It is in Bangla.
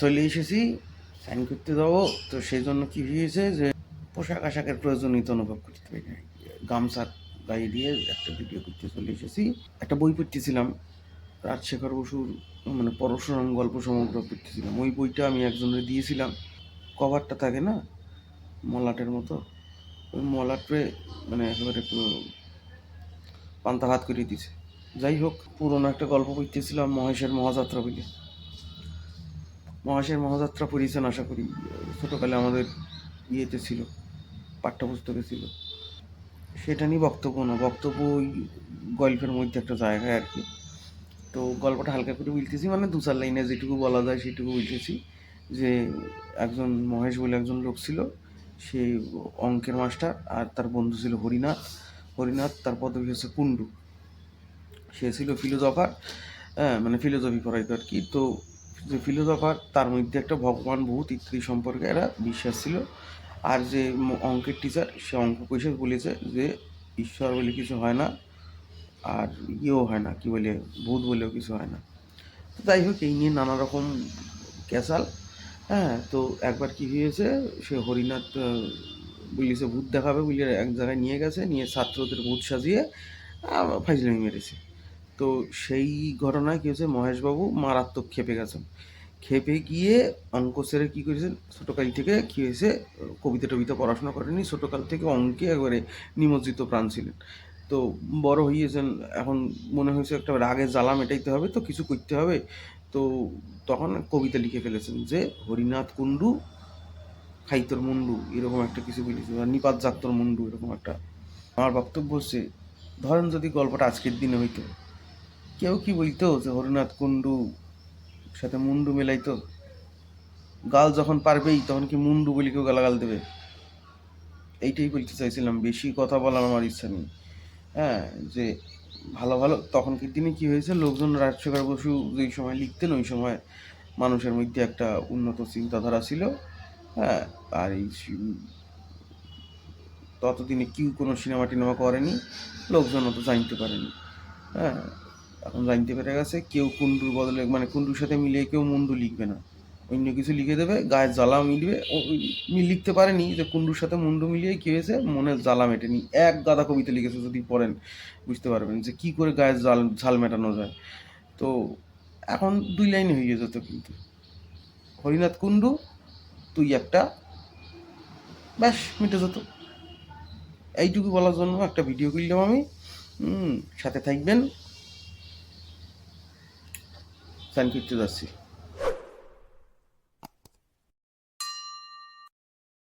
চলে এসেছি সাইন করতে যাব। তো সেই জন্য কি হয়েছে যে, পোশাক আশাকের প্রয়োজনীয়তা অনুভব করতে পারি না গামছার গায়ে দিয়ে একটা ভিডিও করতে চলে এসেছি। একটা বই পড়তেছিলাম, রাজশেখর বসুর মানে পরশুরাম গল্প সমগ্র পড়তেছিলাম। ওই বইটা আমি একজনের দিয়েছিলাম। কভারটা থাকে না, মলাটের মতো, ওই মলাটে মানে একেবারে পান্তা ভাত করে দিছে। যাই হোক, পুরোনো একটা গল্প পড়তেছিলাম মহেশের মহাযাত্রা বলে। মহাশের মহাযাত্রা পড়িয়েছেন আশা করি ছোটোকালে আমাদের ইয়েতে ছিল, পাঠ্যপুস্তকে ছিল। সেটা নিয়ে বক্তব্য না, বক্তব্য ওই গল্পের মধ্যে একটা জায়গায় আর কি। তো গল্পটা হালকা করে বলতেছি মানে দু চার লাইনে যেটুকু বলা যায় সেটুকু বলতেছি যে, একজন মহেশ বলে একজন লোক ছিল, সে অঙ্কের মাস্টার, আর তার বন্ধু ছিল হরিনাথ হরিনাথ তার পদবী হচ্ছে কুণ্ডু। সে ছিল ফিলোজফার হ্যাঁ মানে ফিলোজফি পড়াইতো আর কি। তো যে ফিলোজফার তার মধ্যে একটা ভগবান ভূত, ইত্যাদি সম্পর্কে এরা বিশ্বাস ছিল। আর যে অঙ্কের টিচার সে অঙ্ক কষে বলেছে যে ঈশ্বর বলে কিছু হয় না, আর ইয়েও হয় না, কি বলে, ভূত বলেও কিছু হয় না। তো যাই হোক, এই নিয়ে নানা রকম ক্যাসাল। হ্যাঁ তো একবার কি হয়েছে, সে হরিনাথ বলেছে, ভূত দেখাবে বলে এক জায়গায় নিয়ে গেছে, নিয়ে ছাত্রদের ভূত সাজিয়ে ফাইজলামি মেরেছে। তো সেই ঘটনায় কী হয়েছে? মহেশবাবু মারাত্মক খেপে গেছেন। খেপে গিয়ে অঙ্ক স্যারে কী করেছেন? ছোটোকাল থেকে কী হয়েছে? কবিতা টবিতা পড়াশোনা করেনি ছোটোকাল থেকে অঙ্কে একবারে নিমজ্জিত প্রাণ ছিলেন। তো বড় হইয়েছেন। এখন মনে হয়েছে একটা রাগে জ্বালা মেটাইতে হবে, তো কিছু করতে হবে। তো তখন কবিতা লিখে ফেলেছেন যে, হরিনাথ কুণ্ডু, খাইতর মুন্ডু এরকম একটা কিছু বলেছে বা নিপাত জাক্তর মুন্ডু এরকম একটা। আমার বক্তব্য হচ্ছে, ধরেন যদি গল্পটা আজকের দিনে হইতো কেউ কি বলতো যে হরিনাথ কুণ্ডু সাথে মুন্ডু মেলাইতো? গাল যখন পারবেই, তখন কি মুন্ডু বলি কেউ গালাগাল দেবে? এইটাই বলতে চাইছিলাম, বেশি কথা বলার আমার ইচ্ছা নেই। হ্যাঁ যে ভালো ভালো তখনকার দিনে কি হয়েছে? লোকজন রাজশেখর বসু যেই সময় লিখতেন, ওই সময় মানুষের মধ্যে একটা উন্নত চিন্তাধারা ছিল। হ্যাঁ আর এই ততদিনে কেউ কোনো সিনেমা টিনেমা করেনি লোকজন অত জানতে পারেনি। হ্যাঁ এখন জানতে পেরে গেছে কেউ কুন্ডুর বদলে মানে কুন্ডুর সাথে মিলিয়ে কেউ মুন্ডু লিখবে না। অন্য কিছু লিখে দেবে গায়ে জ্বালা মিলবে লিখতে পারেনি যে কুন্ডুর সাথে মুন্ডু মিলিয়ে কী হয়েছে মনে জ্বালা মেটেনি। এক গাদা কবিতা লিখেছে যদি পড়েন, বুঝতে পারবেন যে কি করে গায়ে জাল ঝাল মেটানো যায়। তো এখন দুই লাইনে হয়ে যেত কিন্তু। হরিনাথ কুন্ডু তুই একটা, ব্যাস, মিটে যেত। এইটুকু বলার জন্য একটা ভিডিও করলাম আমি। সাথে থাকবেন। সাইন করতে যাচ্ছি